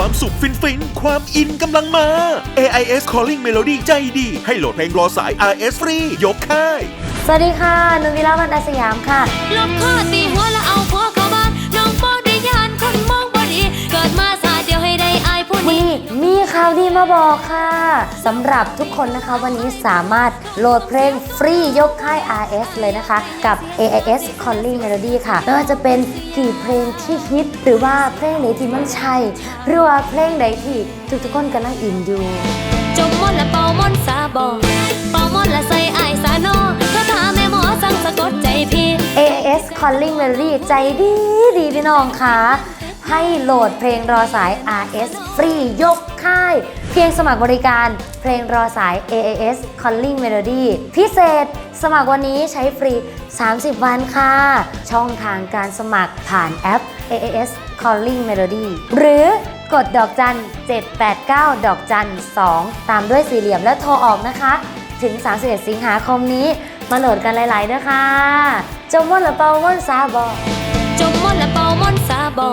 ความสุขฟินฟินๆความอินกำลังมา AIS Calling Melody ใจดี ให้โหลดเพลงรอสาย RS ฟรียกค่าย สวัสดีค่ะนุวิลาวันอาสยามค่ะ ลบข้อตีาวดีมาบอกค่ะสำหรับทุกคนนะคะวันนี้สามารถโหลดเพลงฟรียกค่าย RS เลยนะคะ กับ AIS Calling Melody ค่ะไม่ว่าจะเป็นกี่เพลงที่ฮิต หรือว่าเพลงไหนที่มันใช่หรือว่าเพลงใดที่ทุกๆคนกำลังอินอยู่จมมนต์และเป่ามนต์สาบอกเป่ามนต์และใส่อายสานอถ้าถามแม่หมอสั่งสะกดใจพี่ AIS Calling Melody ใจดีดีพี่น้องค่ะ ให้โหลดเพลงรอสาย RS ฟรียกค่าย เพียงสมัครบริการเพลงรอสาย AIS Calling Melody พิเศษ สมัครวันนี้ใช้ฟรี 30 วันค่ะ ช่องทางการสมัครผ่านแอป AIS Calling Melody หรือกดดอกจัน 789 ดอกจัน 2 ตามด้วยสี่เหลี่ยมแล้วโทรออกนะคะ ถึง 31 สิงหาคมนี้ มาโหลดกันหลายๆนะคะจมว่นหรือเปล่าว่นซาบอจมมนละเปามนต์สาบอ